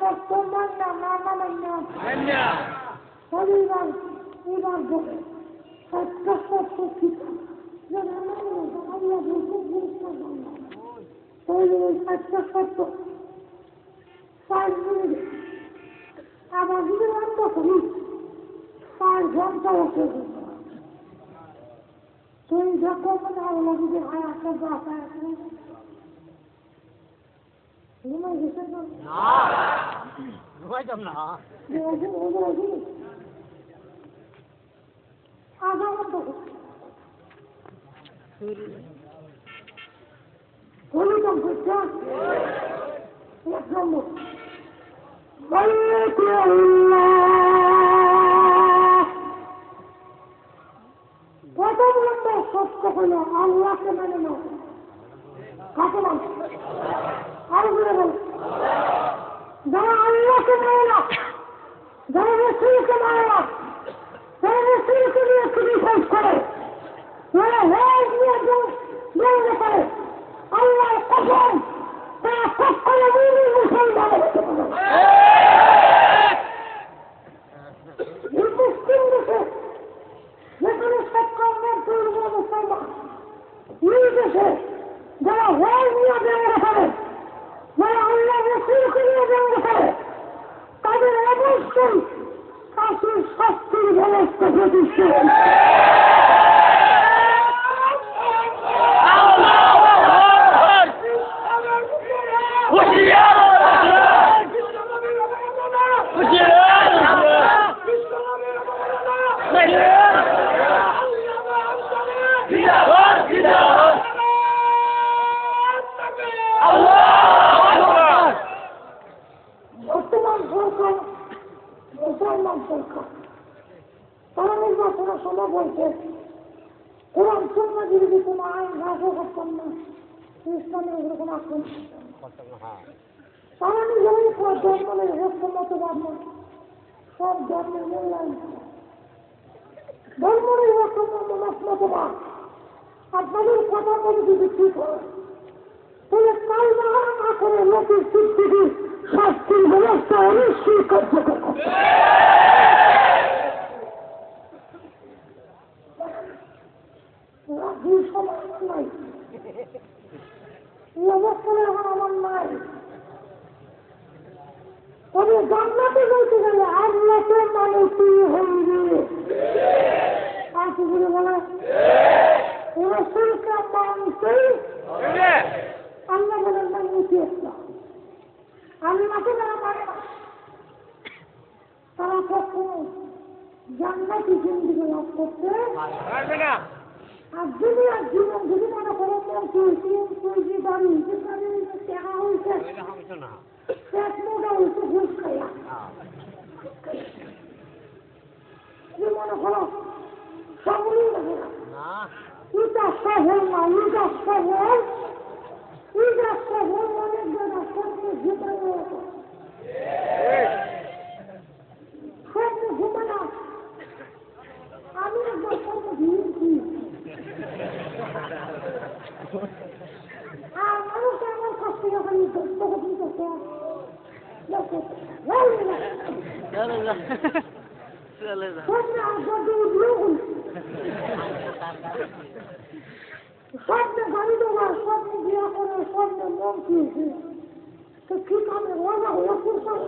কষ্ট মান্না না না মান্না পরিবার এবার বলে একটা কষ্ট ঠিক যেন আল্লাহ বলতে গুরুত্ব তাহলে ওই একটা কষ্ট পাঁচ মিনিট আবার যদি বন্ধ করি পাঁচ ঘণ্টা বসে তুই যখন আল্লাহ যদি হায়াতে বাঁচায় ঘুমাই গেছে না ঘুমাইতাম না দেখুন ওদের আছে আধা ঘণ্টা কোনটা করছে এক নম্বর বলতে প্রথম নম্বর সত্য হলো আল্লাহকে মেনে নাও কাকে মান আরও করে বল যারা আল্লাহকে মেনে না যারা রসুলকে মানে না যারা রসুলকে নিয়ে ক্রিটিসাইজ করে যারা হেজ নিয়ে দৌড়ে করে আল্লাহর কসম তারা কখনো মুমিন মুসলমান হতে পারে না। এই মুসলিম দেশে যেখানে সৎকর্মের দুর্গ মুসলমান এই দেশে যারা হেজ নিয়ে দৌড়ে করে যারা আল্লাহ রসুলকে নিয়ে দৌড়ে করে তাদের অবশ্যই ফাঁসির শাস্তির ব্যবস্থা প্রতিষ্ঠা বর্তমান সরকার মুসলমান সরকার তারা নির্বাচনের সময় বলছে কোরআন শূন্য বিরোধী কোনো আইন ঘাসও করতাম না ইসলামের উপরে কোনো আক্রমণ না। তারা নিজেরাই কয় ধর্ম নিরপেক্ষ মতবাদ না সব ধর্মের মূল্যায়ন করে। ধর্ম নিরপেক্ষ মত- মতবাদ আপনাদের কথা বলে যদি ঠিক হয় তাহলে কাল না না করে লোকের স্বীকৃতি শাস্তির ব্যবস্থা অবশ্যই কার্যকর করতে হবে। রাজি সময় আমার নাই এই অবস্থায় এখন আমার নাই তবে জান্নাতে বলতে গেলে আল্লাহকে মানুষই হইবে আর কি করে বলে রসুলকে মানতেই আল্লাহ বলেন না ইসলাম আল্লাহকে যারা মানে তারা কখনো জান্নাতি জিন্দিগি লাভ করতে আর দুনিয়ার জীবন যদি মনে করো কুইজি বাড়ি টাকা হয়েছে পেট মোটা হয়েছে ঘুষ খাইয়া। যদি মনে করো না। এটা শহর না এটা শহর এটা শহর অনেক জায়গা স্বপ্নে ঘুমানো স্বপ্নে ঘুমানো আমি একবার স্বপ্নে ঘুমিয়েছি আর মানুষ কাছ থেকে খালি তখন নিতেছে চলে যা চলে যা স্বপ্নে গাড়ি দেওয়া স্বপ্নে বিয়া করে স্বপ্নে মন খেয়েছে তো কি কামে ওরা ওষুধ করে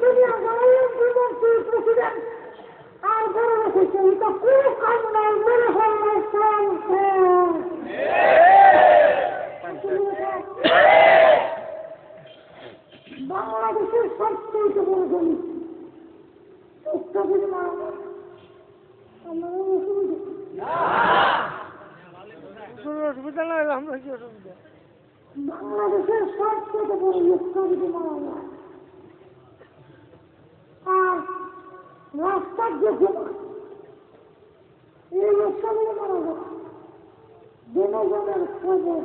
দুনিয়া গাড়ির তুই প্রেসিডেন্ট বাংলাদেশের সবচেয়ে বড় জমি আমার অসুবিধা নাই। আমরা কি অসুবিধা? বাংলাদেশের সবচেয়ে বড় লোকটা Muhakkak yapılır. İyileşen iman olur. Demez olur sabır.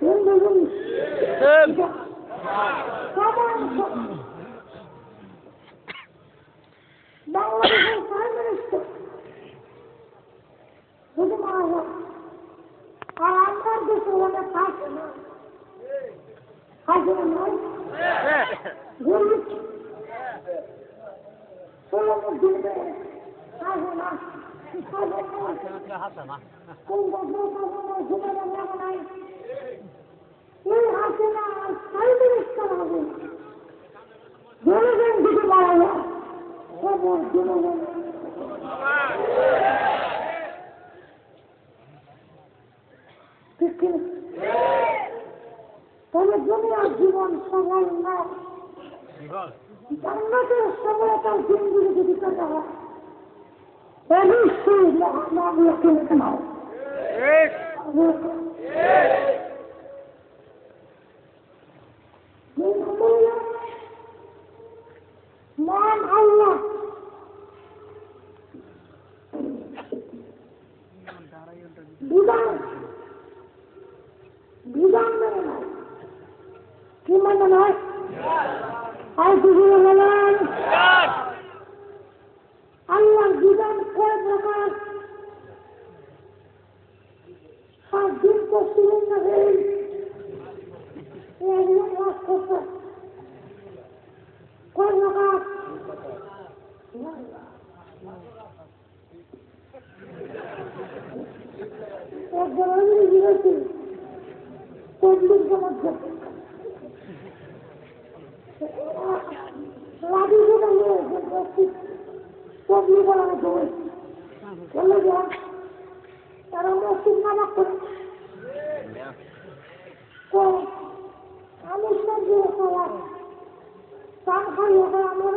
Sen dedim. Tamam. Tamam. জীবনে হাসে না সাইডে ইস্তার হবে জনগণ দিকে মারা যায় সবর জনগণ ঠিক কি দুনিয়ার জীবন সবাই না জান্নাতের সবাইকার দিনগুলি যদি কাটা হয় And these not come. Yes. Yes. نعم الله بيدان بيدان من الناس كم من আমি বিরতি তবলিগ মধ্যে লাঠি করে নিয়ে তবলিগ বলা মধ্যে চলে যা। তারা মসজিদ নামাজ করে। তো আমি সবজি খাওয়া পান খাই ওখানে আমার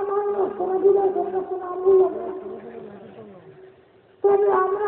কোনো আমরা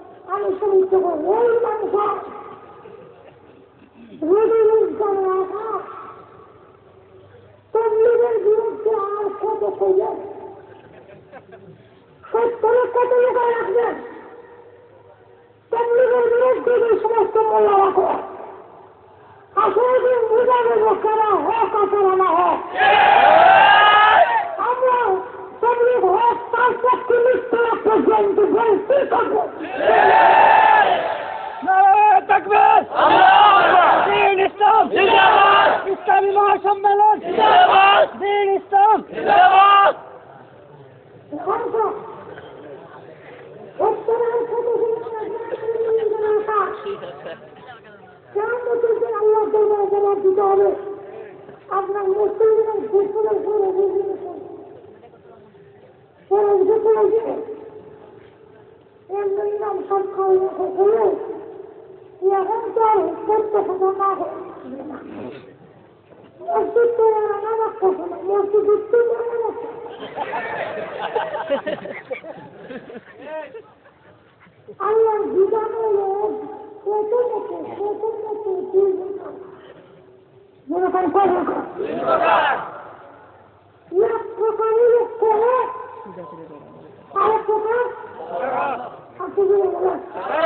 শুনতে পারি ওই মানুষ রোজগার রাখা আর কত করবেন সত্তরে কত লোক রাখবেন তবলিগের বিরুদ্ধে যে সমস্ত মোল্লা রাখো। আসলে দিন বুঝা দেবো কারা হোক আর না হোক। হোক তার পক্ষে মৃত্যুরা পর্যন্ত বলতে থাকব তাকবীর দিন ইসলাম ইসলামী মহাসম্মেলন দিন ইসলাম Alpha. Osman'ın কেমন আল্লাহ দরবার জবাব দিতে হবে আপনার মুসলিমের গোসলের পরে বুঝিয়ে পরে গোসলের দিনে এমনি নাম সব খাওয়া হলো এখন তো আর করতে হবে না মসজিদ তো নামাজ করছে না মসজিদ উঠতে নামাজ আল্লাহর বিধান হলো দুই প্রকার